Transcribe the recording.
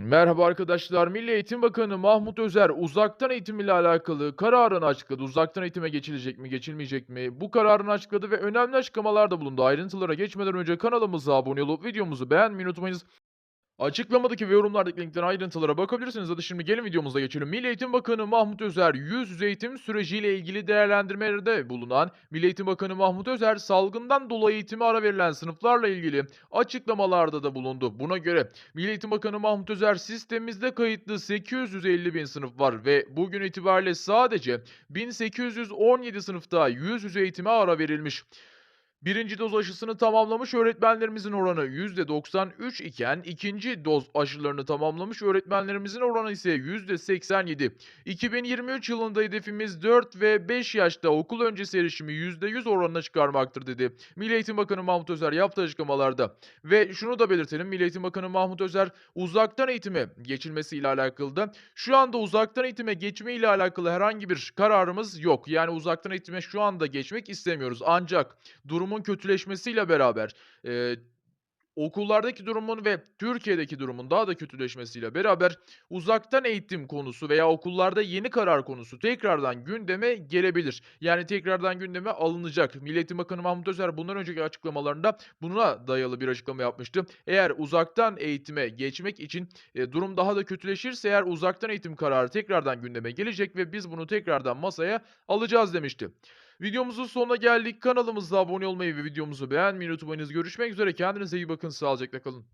Merhaba arkadaşlar. Milli Eğitim Bakanı Mahmut Özer uzaktan eğitim ile alakalı kararını açıkladı. Uzaktan eğitime geçilecek mi, geçilmeyecek mi? Bu kararını açıkladı ve önemli açıklamalar da bulundu. Ayrıntılara geçmeden önce kanalımıza abone olup videomuzu beğenmeyi unutmayınız. Açıklamadaki ve yorumlardaki linkten ayrıntılara bakabilirsiniz. Hadi şimdi gelin videomuza geçelim. Milli Eğitim Bakanı Mahmut Özer yüz yüze eğitim süreciyle ilgili değerlendirmelerde bulunan Milli Eğitim Bakanı Mahmut Özer salgından dolayı eğitime ara verilen sınıflarla ilgili açıklamalarda da bulundu. Buna göre Milli Eğitim Bakanı Mahmut Özer sistemimizde kayıtlı 850 bin sınıf var ve bugün itibariyle sadece 1817 sınıfta yüz yüze eğitime ara verilmiş. Birinci doz aşısını tamamlamış öğretmenlerimizin oranı %93 iken ikinci doz aşılarını tamamlamış öğretmenlerimizin oranı ise %87. 2023 yılında hedefimiz 4 ve 5 yaşta okul öncesi erişimi %100 oranına çıkarmaktır dedi. Milli Eğitim Bakanı Mahmut Özer yaptığı açıklamalarda. Ve şunu da belirtelim Milli Eğitim Bakanı Mahmut Özer uzaktan eğitime geçilmesiyle alakalı da şu anda uzaktan eğitime geçme ile alakalı herhangi bir kararımız yok. Yani uzaktan eğitime şu anda geçmek istemiyoruz. Ancak durumun kötüleşmesiyle beraber, eee, okullardaki durumun ve Türkiye'deki durumun daha da kötüleşmesiyle beraber uzaktan eğitim konusu veya okullarda yeni karar konusu tekrardan gündeme gelebilir. Yani tekrardan gündeme alınacak. Milli Bakanı Mahmut Özer bundan önceki açıklamalarında buna dayalı bir açıklama yapmıştı. Eğer uzaktan eğitime geçmek için, eee, durum daha da kötüleşirse eğer uzaktan eğitim kararı tekrardan gündeme gelecek ve biz bunu tekrardan masaya alacağız demişti. Videomuzun sonuna geldik. Kanalımıza abone olmayı ve videomuzu beğenmeyi unutmayınız. Görüşmek üzere. Kendinize iyi bakın. Sağlıcakla kalın.